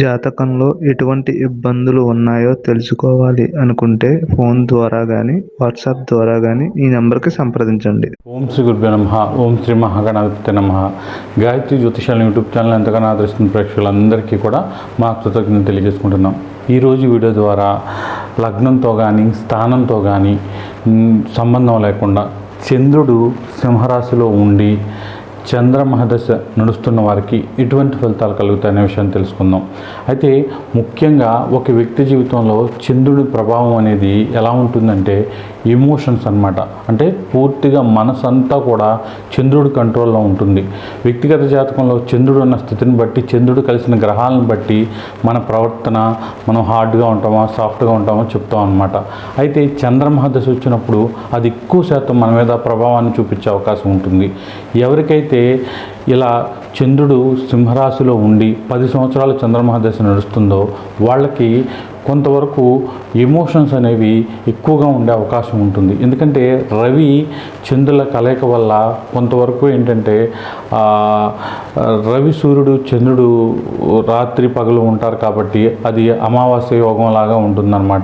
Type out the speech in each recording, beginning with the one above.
జాతకంలో ఎటువంటి ఇబ్బందులు ఉన్నాయో తెలుసుకోవాలి అనుకుంటే ఫోన్ ద్వారా కానీ వాట్సాప్ ద్వారా కానీ ఈ నెంబర్కి సంప్రదించండి. ఓం శ్రీ గురుభ్యో నమ ఓం శ్రీ మహాగణాధిపతి నమ. గాయత్రి జ్యోతిషాల యూట్యూబ్ ఛానల్ ఎంతగానో ఆదరిస్తున్న ప్రేక్షకులందరికీ కూడా మా కృతజ్ఞత తెలియజేసుకుంటున్నాం. ఈరోజు వీడియో ద్వారా లగ్నంతో కానీ స్థానంతో కానీ సంబంధం లేకుండా చంద్రుడు సింహరాశిలో ఉండి చంద్రమహదశ నడుస్తున్న వారికి ఎటువంటి ఫలితాలు కలుగుతాయనే విషయం తెలుసుకుందాం. అయితే ముఖ్యంగా ఒక వ్యక్తి జీవితంలో చంద్రుడి ప్రభావం అనేది ఎలా ఉంటుందంటే ఎమోషన్స్ అన్నమాట. అంటే పూర్తిగా మనసంతా కూడా చంద్రుడి కంట్రోల్లో ఉంటుంది. వ్యక్తిగత జాతకంలో చంద్రుడు ఉన్న స్థితిని బట్టి చంద్రుడు కలిసిన గ్రహాలను బట్టి మన ప్రవర్తన మనం హార్డ్గా ఉంటామా సాఫ్ట్గా ఉంటామో చెప్తాం అనమాట అయితే చంద్రమహదశ వచ్చినప్పుడు అది ఎక్కువ శాతం మన మీద ప్రభావాన్ని చూపించే అవకాశం ఉంటుంది. ఎవరికైతే ఇలా చంద్రుడు సింహరాశిలో ఉండి పది సంవత్సరాలు చంద్రమహదశ నడుస్తుందో వాళ్ళకి కొంతవరకు ఎమోషన్స్ అనేవి ఎక్కువగా ఉండే అవకాశం ఉంటుంది. ఎందుకంటే రవి చంద్రుల కలయిక వల్ల కొంతవరకు ఏంటంటే రవి సూర్యుడు చంద్రుడు రాత్రి పగలు ఉంటారు కాబట్టి అది అమావాస్య యోగం లాగా ఉంటుందన్నమాట.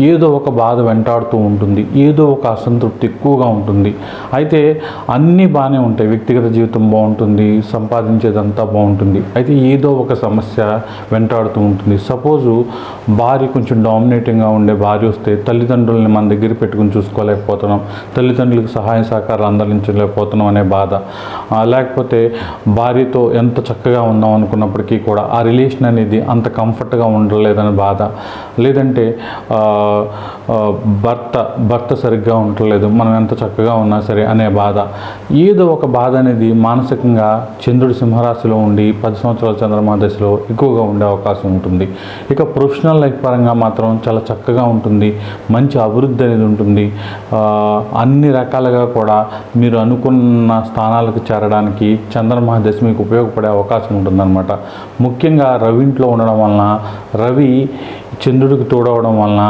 ఏదో ఒక బాధ వెంటాడుతూ ఉంటుంది. ఏదో ఒక అసంతృప్తి ఎక్కువగా ఉంటుంది. అయితే అన్నీ బాగానే ఉంటాయి. వ్యక్తిగత జీవితం బాగుంటుంది. సంపాదించేదంతా బాగుంటుంది. అయితే ఏదో ఒక సమస్య వెంటాడుతూ ఉంటుంది. సపోజు భార్య కొంచెం డామినేటింగ్గా ఉండే భార్య వస్తే తల్లిదండ్రుల్ని మన దగ్గర పెట్టుకుని చూసుకోలేకపోతున్నాం. తల్లిదండ్రులకు సహాయ సహకారాలు అందించలేకపోతున్నాం అనే బాధ. లేకపోతే భార్యతో ఎంత చక్కగా ఉన్నాం అనుకున్నప్పటికీ కూడా ఆ రిలేషన్ అనేది అంత కంఫర్ట్గా ఉండలేదనే బాధ. లేదంటే భర్త భర్త సరిగ్గా ఉండలేదు మనం ఎంత చక్కగా ఉన్నా సరే అనే బాధ. ఏదో ఒక బాధ అనేది మానసికంగా చంద్రుడి సింహరాశిలో ఉండి పది సంవత్సరాల చంద్రమా దశలో ఎక్కువగా ఉండే అవకాశం ఉంటుంది. ఇక ప్రొఫెషనల్ లైఫ్ పరంగా మాత్రం చాలా చక్కగా చక్కగా ఉంటుంది మంచి అభివృద్ధి అనేది ఉంటుంది. అన్ని రకాలుగా కూడా మీరు అనుకున్న స్థానాలకు చేరడానికి చంద్రమహాదశి మీకు ఉపయోగపడే అవకాశం ఉంటుందన్నమాట. ముఖ్యంగా రవింట్లో ఉండడం వలన రవి చంద్రుడికి తోడవడం వలన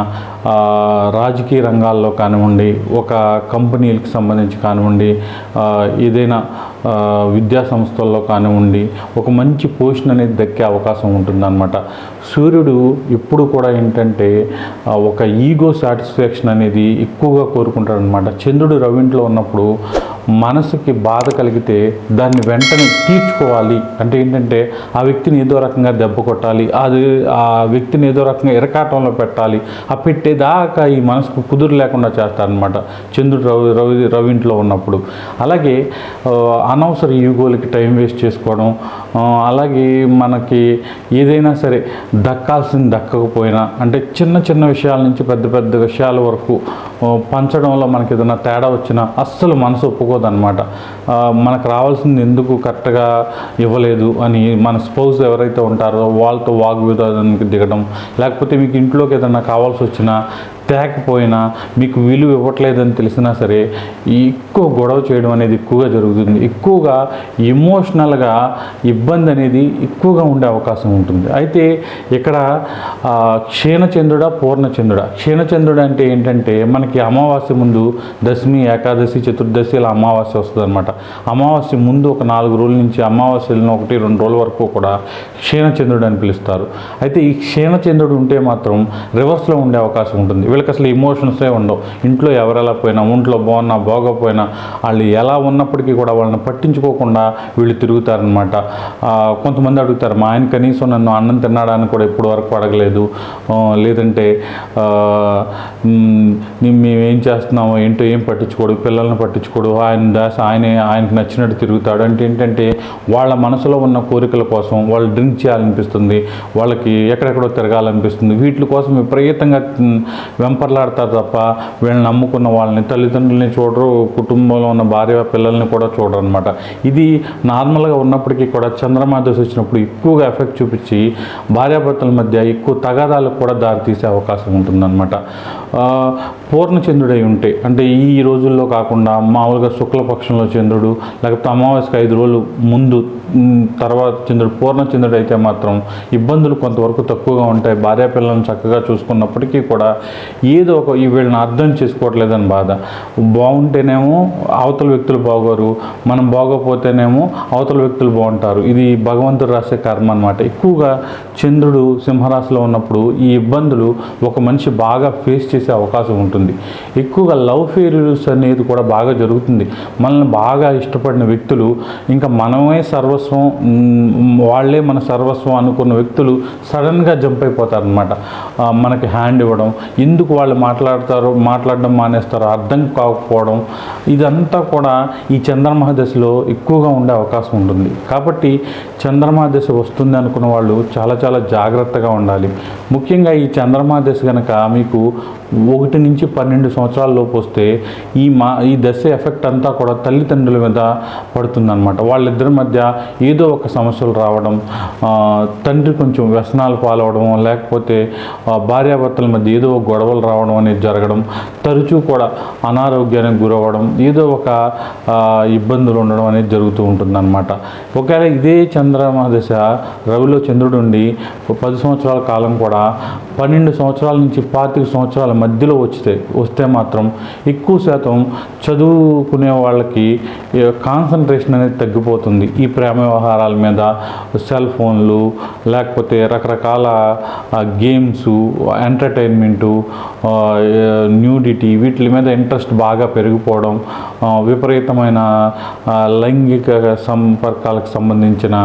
రాజకీయ రంగాల్లో కానివ్వండి ఒక కంపెనీలకు సంబంధించి కానివ్వండి ఏదైనా విద్యా సంస్థల్లో కానివ్వండి ఒక మంచి పోషన్ అనేది దక్కే అవకాశం ఉంటుందన్నమాట. సూర్యుడు ఎప్పుడు కూడా ఏంటంటే ఒక ఈగో సాటిస్ఫాక్షన్ అనేది ఎక్కువగా కోరుకుంటాడనమాట చంద్రుడు రవింట్లో ఉన్నప్పుడు మనసుకి బాధ కలిగితే దాన్ని వెంటనే తీర్చుకోవాలి. అంటే ఏంటంటే ఆ వ్యక్తిని ఏదో రకంగా దెబ్బ కొట్టాలి అది ఆ వ్యక్తిని ఏదో రకంగా ఇరకాటంలో పెట్టాలి ఆ పెట్టేదాకా ఈ మనసుకు కుదురు లేకుండా చేస్తారనమాట చంద్రుడు రవి రవి రవింట్లో ఉన్నప్పుడు. అలాగే అనవసర ఈగోలకి టైం వేస్ట్ చేసుకోవడం అలాగే మనకి ఏదైనా సరే దక్కాల్సింది దక్కకపోయినా అంటే చిన్న చిన్న విషయాల నుంచి పెద్ద పెద్ద విషయాల వరకు పంచడంలో మనకి ఏదైనా తేడా వచ్చినా అస్సలు మనసు ఒప్పుకో అనమాట మనకు రావాల్సింది ఎందుకు కరెక్ట్గా ఇవ్వలేదు అని మన స్పౌస్ ఎవరైతే ఉంటారో వాళ్ళతో వాగ్వివాదానికి దిగడం లేకపోతే మీకు ఇంట్లోకి ఏదైనా కావాల్సి వచ్చినా తేకపోయినా మీకు విలువ ఇవ్వట్లేదని తెలిసినా సరే ఎక్కువ గొడవ చేయడం అనేది ఎక్కువగా జరుగుతుంది. ఎక్కువగా ఎమోషనల్గా ఇబ్బంది అనేది ఎక్కువగా ఉండే అవకాశం ఉంటుంది. అయితే ఇక్కడ ఆ, పూర్ణచంద్రుడ పూర్ణచంద్రుడా? క్షీణచంద్రుడు అంటే ఏంటంటే మనకి అమావాస్య ముందు దశమి ఏకాదశి చతుర్దశి ఇలా అమావాస్య వస్తుంది అనమాట అమావాస్య ముందు ఒక నాలుగు రోజుల నుంచి అమావాస్యలను ఒకటి రెండు రోజుల వరకు కూడా క్షీణచంద్రుడు అని పిలుస్తారు. అయితే ఈ క్షీణచంద్రుడు ఉంటే మాత్రం రివర్స్లో ఉండే అవకాశం ఉంటుంది. వీళ్ళకి అసలు ఇమోషన్సే ఉండవు. ఇంట్లో ఎవరెలా పోయినా ఒంట్లో బాగున్నా బాగోపోయినా వాళ్ళు ఎలా ఉన్నప్పటికీ కూడా వాళ్ళని పట్టించుకోకుండా వీళ్ళు తిరుగుతారనమాట కొంతమంది అడుగుతారు మా ఆయన కనీసం నన్ను అన్నం తిన్నాడని కూడా ఇప్పటి వరకు అడగలేదు. లేదంటే మేమేం చేస్తున్నాము ఏంటో ఏం పట్టించుకోడు పిల్లల్ని పట్టించుకోడు ఆయన దాస ఆయనే ఆయనకు నచ్చినట్టు తిరుగుతాడు. అంటే ఏంటంటే వాళ్ళ మనసులో ఉన్న కోరికల కోసం వాళ్ళు డ్రింక్ చేయాలనిపిస్తుంది వాళ్ళకి ఎక్కడెక్కడో తిరగాలనిపిస్తుంది. వీటి కోసం విపరీతంగా వెంపర్లాడతారు తప్ప వీళ్ళని నమ్ముకున్న వాళ్ళని తల్లిదండ్రులని చూడరు కుటుంబంలో ఉన్న భార్య పిల్లల్ని కూడా చూడరు అనమాట ఇది నార్మల్గా ఉన్నప్పటికీ కూడా చంద్రమా దశ వచ్చినప్పుడు ఎక్కువగా ఎఫెక్ట్ చూపించి భార్యాభర్తల మధ్య ఎక్కువ తగాదాలకు కూడా దారితీసే అవకాశం ఉంటుందన్నమాట. పూర్ణచంద్రుడై ఉంటే అంటే ఈ రోజుల్లో కాకుండా మామూలుగా శుక్లపక్షంలో చంద్రుడు లేకపోతే అమావాస్యకి ఐదు రోజులు ముందు తర్వాత చంద్రుడు పూర్ణచంద్రుడు అయితే మాత్రం ఇబ్బందులు కొంతవరకు తక్కువగా ఉంటాయి. భార్య పిల్లలను చక్కగా చూసుకున్నప్పటికీ కూడా ఏదో ఒక ఈ వీళ్ళని అర్థం చేసుకోవట్లేదని బాధ. బాగుంటేనేమో అవతల వ్యక్తులు బాగోరు మనం బాగోపోతేనేమో అవతల వ్యక్తులు బాగుంటారు. ఇది భగవంతుడు రాసే కర్మ అనమాట ఎక్కువగా చంద్రుడు సింహరాశిలో ఉన్నప్పుడు ఈ ఇబ్బందులు ఒక మనిషి బాగా ఫేస్ చేసి చేసే అవకాశం ఉంటుంది. ఎక్కువగా లవ్ ఫెయిల్యూర్స్ అనేది కూడా బాగా జరుగుతుంది. మనల్ని బాగా ఇష్టపడిన వ్యక్తులు ఇంకా మనమే సర్వస్వం వాళ్ళే మన సర్వస్వం అనుకున్న వ్యక్తులు సడన్గా జంప్ అయిపోతారనమాట మనకి హ్యాండ్ ఇవ్వడం ఎందుకు వాళ్ళు మాట్లాడతారో మాట్లాడడం మానేస్తారో అర్థం కాకపోవడం ఇదంతా కూడా ఈ చంద్రమహ దశలో ఎక్కువగా ఉండే అవకాశం ఉంటుంది. కాబట్టి చంద్రమా దశ వస్తుంది అనుకున్న వాళ్ళు చాలా చాలా జాగ్రత్తగా ఉండాలి. ముఖ్యంగా ఈ చంద్రమా దశ కనుక మీకు ఒకటి నుంచి పన్నెండు సంవత్సరాల లోపు వస్తే ఈ మా ఈ దశ ఎఫెక్ట్ అంతా కూడా తల్లిదండ్రుల మీద పడుతుందన్నమాట. వాళ్ళిద్దరి మధ్య ఏదో ఒక సమస్యలు రావడం తండ్రి కొంచెం వ్యసనాలు పాలవడం లేకపోతే భార్యాభర్తల మధ్య ఏదో ఒక గొడవలు రావడం అనేది జరగడం తరచూ కూడా అనారోగ్యానికి గురవ్వడం ఏదో ఒక ఇబ్బందులు ఉండడం అనేది జరుగుతూ ఉంటుందన్నమాట. ఒకవేళ ఇదే చంద్రమా దశ రవిలో చంద్రుడు ఉండి పది సంవత్సరాల కాలం కూడా పన్నెండు సంవత్సరాల నుంచి పాతిక సంవత్సరాల మధ్యలో వస్తే వస్తే మాత్రం ఎక్కువ శాతం చదువుకునే వాళ్ళకి కాన్సన్ట్రేషన్ అనేది తగ్గిపోతుంది. ఈ ప్రేమ వ్యవహారాల మీద సెల్ ఫోన్లు లేకపోతే రకరకాల గేమ్స్ ఎంటర్టైన్మెంటు న్యూడిటీ వీటి మీద ఇంట్రెస్ట్ బాగా పెరిగిపోవడం విపరీతమైన లైంగిక సంపర్కాలకు సంబంధించిన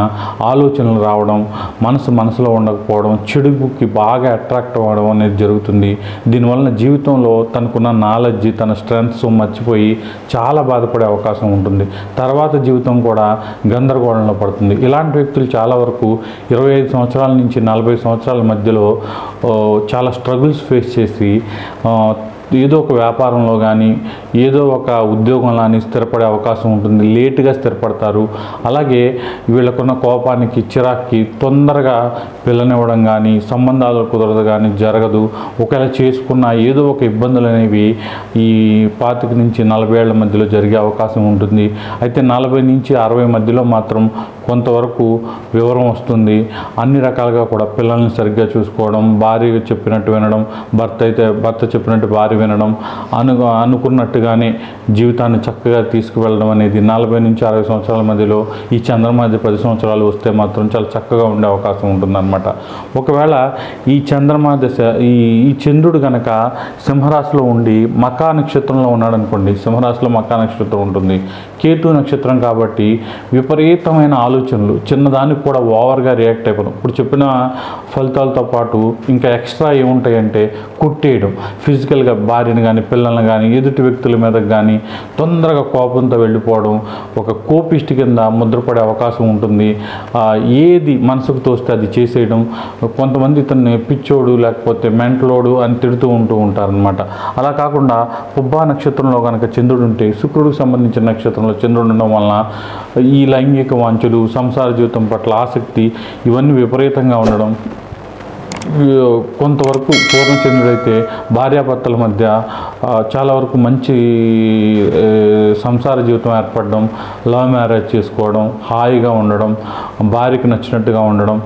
ఆలోచనలు రావడం మనసు మనసులో ఉండకపోవడం చెడుకి బాగా అట్రాక్ట్ అవ్వడం అనేది జరుగుతుంది. దీనివలన జీవితంలో తనకున్న నాలెడ్జ్ తన స్ట్రెంగ్స్ మర్చిపోయి చాలా బాధపడే అవకాశం ఉంటుంది. తర్వాత జీవితం కూడా గందరగోళంలో పడుతుంది. ఇలాంటి వ్యక్తులు చాలా వరకు ఇరవై ఐదు సంవత్సరాల నుంచి నలభై సంవత్సరాల మధ్యలో చాలా స్ట్రగుల్స్ ఫేస్ చేసి ఏదో ఒక వ్యాపారంలో కానీ ఏదో ఒక ఉద్యోగంలో కానీ స్థిరపడే అవకాశం ఉంటుంది. లేటుగా స్థిరపడతారు. అలాగే వీళ్ళకున్న కోపానికి చిరాక్కి తొందరగా పిల్లనివ్వడం కానీ సంబంధాలు కుదరదు కానీ జరగదు. ఒకవేళ చేసుకున్న ఏదో ఒక ఇబ్బందులు అనేవి ఈ పాతిక నుంచి నలభై ఏళ్ళ మధ్యలో జరిగే అవకాశం ఉంటుంది. అయితే నలభై నుంచి అరవై మధ్యలో మాత్రం కొంతవరకు వివరం వస్తుంది. అన్ని రకాలుగా కూడా పిల్లల్ని సరిగ్గా చూసుకోవడం భార్య చెప్పినట్టు వినడం భర్త అయితే భర్త చెప్పినట్టు భార్య వినడం అను అనుకున్నట్టుగానే జీవితాన్ని చక్కగా తీసుకువెళ్ళడం అనేది నలభై నుంచి అరవై సంవత్సరాల మధ్యలో ఈ చంద్రమధ్య పది సంవత్సరాలు వస్తే మాత్రం చాలా చక్కగా ఉండే అవకాశం ఉంటుందన్నమాట. ఒకవేళ ఈ చంద్రమా దశ ఈ ఈ చంద్రుడు కనుక సింహరాశిలో ఉండి మకా నక్షత్రంలో ఉన్నాడు అనుకోండి సింహరాశిలో మకా నక్షత్రం ఉంటుంది. కేతు నక్షత్రం కాబట్టి విపరీతమైన ఆలోచనలు చిన్నదానికి కూడా ఓవర్గా రియాక్ట్ అయిపోవడం ఇప్పుడు చెప్పిన ఫలితాలతో పాటు ఇంకా ఎక్స్ట్రా ఏముంటాయంటే కుట్టేయడం ఫిజికల్గా భార్యను కానీ పిల్లల్ని కానీ ఎదుటి వ్యక్తుల మీద కానీ తొందరగా కోపంతో వెళ్ళిపోవడం ఒక కోపిష్టి కింద ముద్రపడే అవకాశం ఉంటుంది. ఏది మనసుకు తోస్తే అది చేసేయడం. కొంతమంది ఇతన్ని పిచ్చోడు లేకపోతే మెంటలోడు అని తిడుతూ ఉంటూ ఉంటారనమాట అలా కాకుండా పుబ్బా నక్షత్రంలో కనుక చంద్రుడు ఉంటే శుక్రుడికి సంబంధించిన నక్షత్రంలో చంద్రుడు ఉండడం వలన ఈ లైంగిక వాంఛలు సంసార జీవితం పట్ల ఆసక్తి ఇవన్నీ విపరీతంగా ఉండడం కొంతవరకు పూర్ణచంద్రుడైతే భార్యాభర్తల మధ్య చాలా వరకు మంచి సంసార జీవితం ఏర్పడడం లవ్ మ్యారేజ్ చేసుకోవడం హాయిగా ఉండడం భార్యకి నచ్చినట్టుగా ఉండడం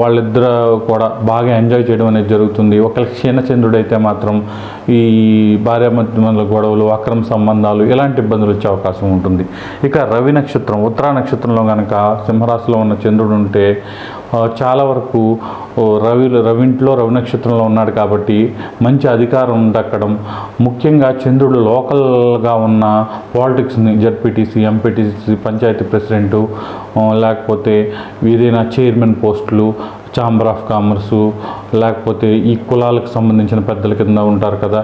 వాళ్ళిద్దరు కూడా బాగా ఎంజాయ్ చేయడం అనేది జరుగుతుంది. ఒకవేళ క్షీణచంద్రుడైతే మాత్రం ఈ భార్య మధ్య గొడవలు అక్రమ సంబంధాలు ఇలాంటి ఇబ్బందులు వచ్చే అవకాశం ఉంటుంది. ఇక రవి నక్షత్రం ఉత్తరా నక్షత్రంలో కనుక సింహరాశిలో ఉన్న చంద్రుడు ఉంటే చాలా వరకు రవి రవింట్లో రవి నక్షత్రంలో ఉన్నాడు కాబట్టి మంచి అధికారం దక్కడం. ముఖ్యంగా చంద్రుడు లోకల్గా ఉన్న పాలిటిక్స్ని జడ్పీటీసీ ఎంపీటీసీ పంచాయతీ ప్రెసిడెంటు లేకపోతే ఏదైనా చైర్మన్ పోస్టులు ఛాంబర్ ఆఫ్ కామర్సు లేకపోతే ఈ కులాలకు సంబంధించిన పెద్దల కింద ఉంటారు కదా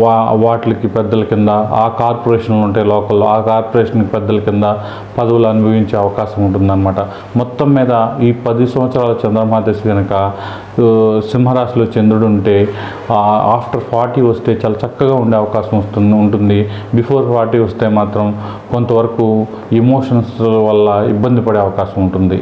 వా వాటికి పెద్దల కింద ఆ కార్పొరేషన్లు ఉంటాయి లోకల్లో ఆ కార్పొరేషన్కి పెద్దల కింద పదవులు అనుభవించే అవకాశం ఉంటుందన్నమాట. మొత్తం మీద ఈ పది సంవత్సరాల చంద్రమాదశి కనుక సింహరాశిలో చంద్రుడు ఉంటే ఆఫ్టర్ ఫార్టీ వస్తే చాలా చక్కగా ఉండే అవకాశం వస్తుంది ఉంటుంది. బిఫోర్ ఫార్టీ వస్తే మాత్రం కొంతవరకు ఎమోషన్స్ వల్ల ఇబ్బంది పడే అవకాశం ఉంటుంది.